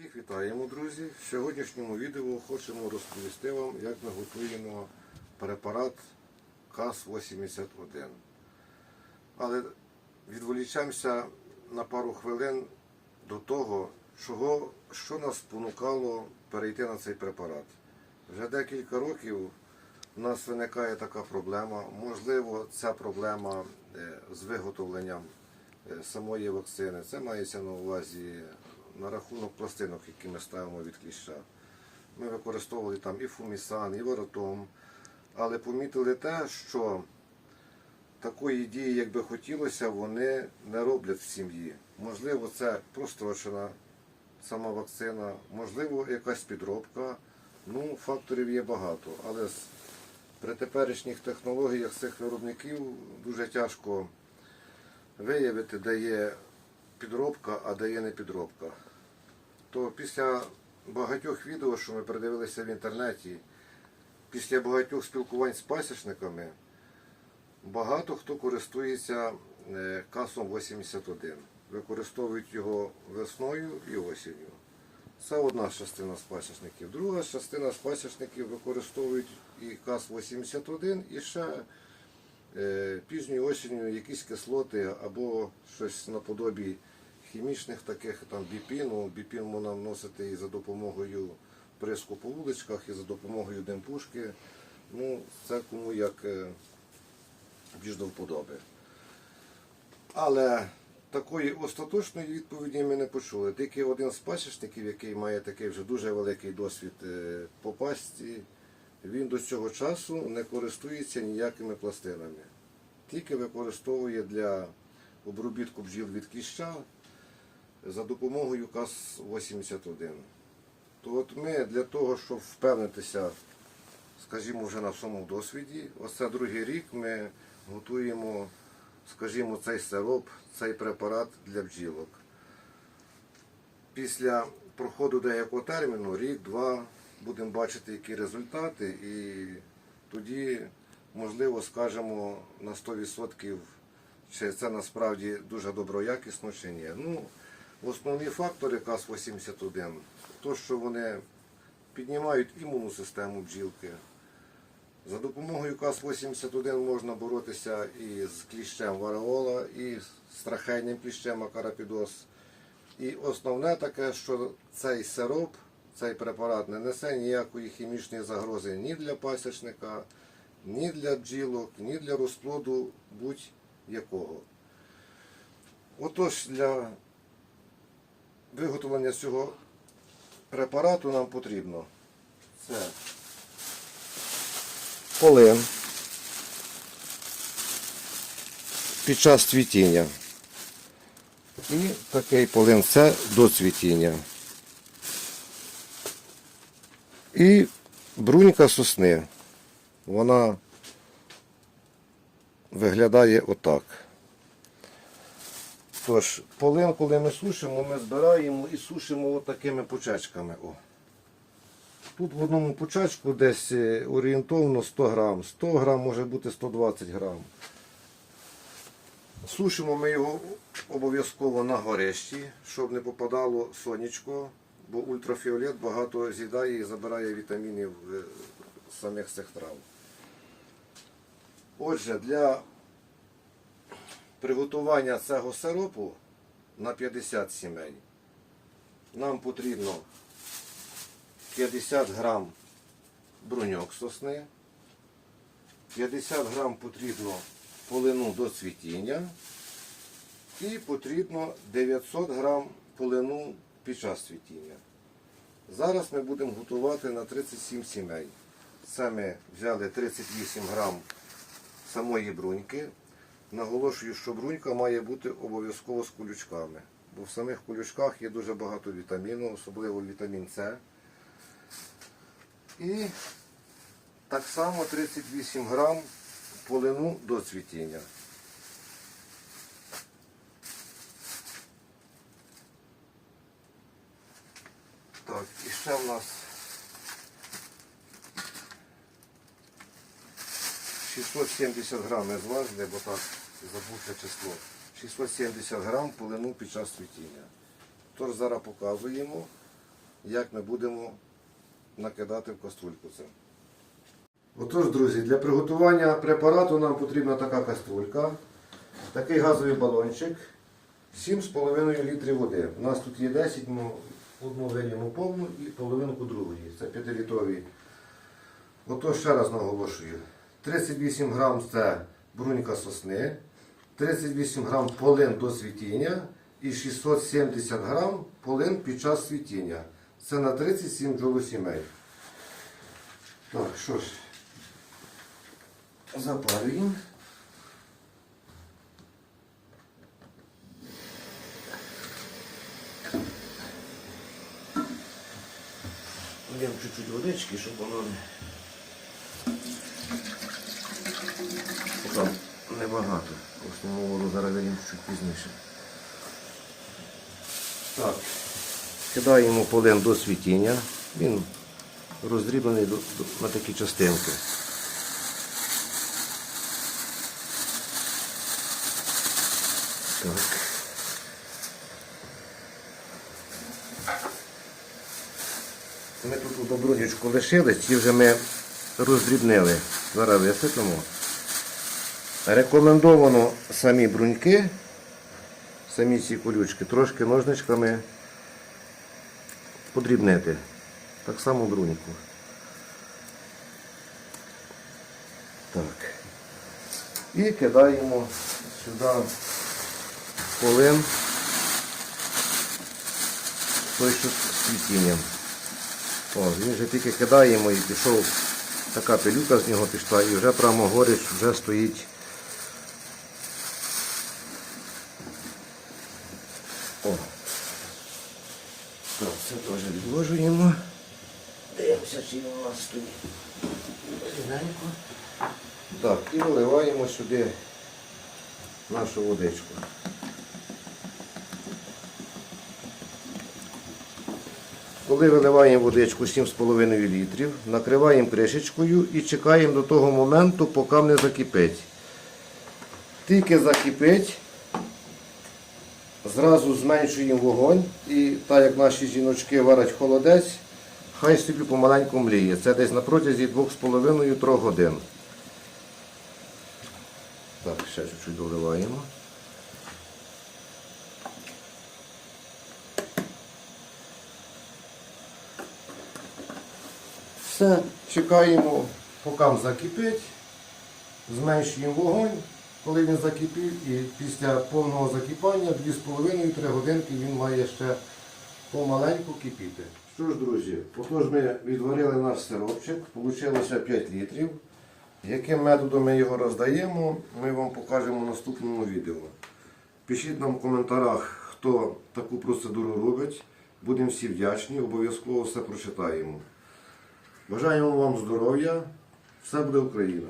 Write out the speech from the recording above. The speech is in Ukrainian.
Всіх вітаємо, друзі. В сьогоднішньому відео хочемо розповісти вам, як ми готуємо препарат КАС-81. Але відволічаємося на пару хвилин до того, чого, що нас спонукало перейти на цей препарат. Вже декілька років у нас виникає така проблема. Можливо, ця проблема е, з виготовленням е, самої вакцини. Це мається на увазі на рахунок пластинок, які ми ставимо від кліща. Ми використовували там і фумісан, і воротом, але помітили те, що такої дії, як би хотілося, вони не роблять в сім'ї. Можливо, це прострочена сама вакцина, можливо, якась підробка. Ну, факторів є багато, але при теперішніх технологіях цих виробників дуже тяжко виявити, де є підробка, а де є не підробка. То після багатьох відео, що ми передивилися в інтернеті, після багатьох спілкувань з пасічниками, багато хто користується е, касом 81. Використовують його весною і осінню. Це одна частина з пасічників. Друга частина з пасічників використовують і КАС-81 і ще е, пізньою осінню якісь кислоти або щось наподобі хімічних таких там біпіну. Біпін можна вносити і за допомогою приску по вуличках, і за допомогою демпушки. Ну, це кому як е, більш до вподоби. Але такої остаточної відповіді ми не почули. Тільки один з пасічників, який має такий вже дуже великий досвід е, по пасті, він до цього часу не користується ніякими пластинами. Тільки використовує для обробітку бджіл від кліща за допомогою КАС-81. То от ми для того, щоб впевнитися, скажімо, вже на всьому досвіді, оце другий рік ми готуємо, скажімо, цей сироп, цей препарат для бджілок. Після проходу деякого терміну, рік-два, будемо бачити, які результати, і тоді, можливо, скажемо на 100%, чи це насправді дуже доброякісно чи ні. Ну, основні фактори КАС-81, то, що вони піднімають імунну систему бджілки. За допомогою КАС-81 можна боротися і з кліщем вареола, і з трахейним кліщем акарапідоз. І основне таке, що цей сироп, цей препарат не несе ніякої хімічної загрози ні для пасічника, ні для бджілок, ні для розплоду будь-якого. Отож, для виготовлення цього препарату нам потрібно це полин під час цвітіння. І такий полин це до цвітіння. І брунька сосни. Вона виглядає отак. Тож, полин, коли ми сушимо, ми збираємо і сушимо отакими почечками. О. Тут в одному почечку десь е, орієнтовно 100 грам. 100 грам може бути 120 грам. Сушимо ми його обов'язково на горищі, щоб не попадало сонечко, бо ультрафіолет багато з'їдає і забирає вітамінів е, самих цих трав. Отже, для приготування цього сиропу на 50 сімей нам потрібно 50 грам бруньок сосни, 50 грам потрібно полину до цвітіння і потрібно 900 грам полину під час цвітіння. Зараз ми будемо готувати на 37 сімей. Це ми взяли 38 грам самої бруньки. Наголошую, що брунька має бути обов'язково з колючками, бо в самих колючках є дуже багато вітаміну, особливо вітамін С. І так само 38 грам полину до цвітіння. Так, і ще в нас 670 грам ми зважили, бо так забувся число. 670 грам полину під час цвітіння. Тож зараз показуємо. як ми будемо накидати в каструльку це. Отож, друзі, для приготування препарату нам потрібна така каструлька, такий газовий балончик, 7,5 літрів води. У нас тут є 10, ми одну вильємо повну і половинку другої. Це 5-літрові. Отож, ще раз наголошую. 38 грам це брунька сосни, 38 грам полин до світіння і 670 грам полин під час світіння. Це на 37 бджолосімей. Так, що ж, запалюємо. Влємо чуть-чуть водички, щоб воно. Поки небагато. Основну воду зараз вилємо чуть пізніше. Так. Кидаємо полин до світіння. Він роздріблений на такі частинки. Так. Ми тут брунючку лишили, ці вже ми роздрібнили. Зараз висипемо. Рекомендовано самі бруньки, самі ці колючки, трошки ножничками подрібнити. Так само бруньку. Так. І кидаємо сюди полин, той, що з світінням. О, він вже тільки кидаємо і пішов, така пилюка з нього пішла і вже прямо горіч вже стоїть. О. Так, це теж відложуємо. Дивимося, чи він. Так, і виливаємо сюди нашу водичку. Коли виливаємо водичку 7,5 літрів, накриваємо кришечкою і чекаємо до того моменту, поки не закипить. Тільки закипить, зразу зменшуємо вогонь і так як наші жіночки варять холодець, хай собі помаленьку мліє. Це десь на протязі 2,5-3 годин. Так, ще чуть-чуть доливаємо. Все, чекаємо, поки закипить, зменшуємо вогонь, коли він закипів, і після повного закипання 2,5-3 годинки він має ще помаленьку кипіти. Що ж, друзі, отож ми відварили наш сиропчик, вийшло 5 літрів. Яким методом ми його роздаємо, ми вам покажемо в наступному відео. Пишіть нам в коментарях, хто таку процедуру робить. Будемо всі вдячні, обов'язково все прочитаємо. Бажаємо вам здоров'я. Все буде Україна!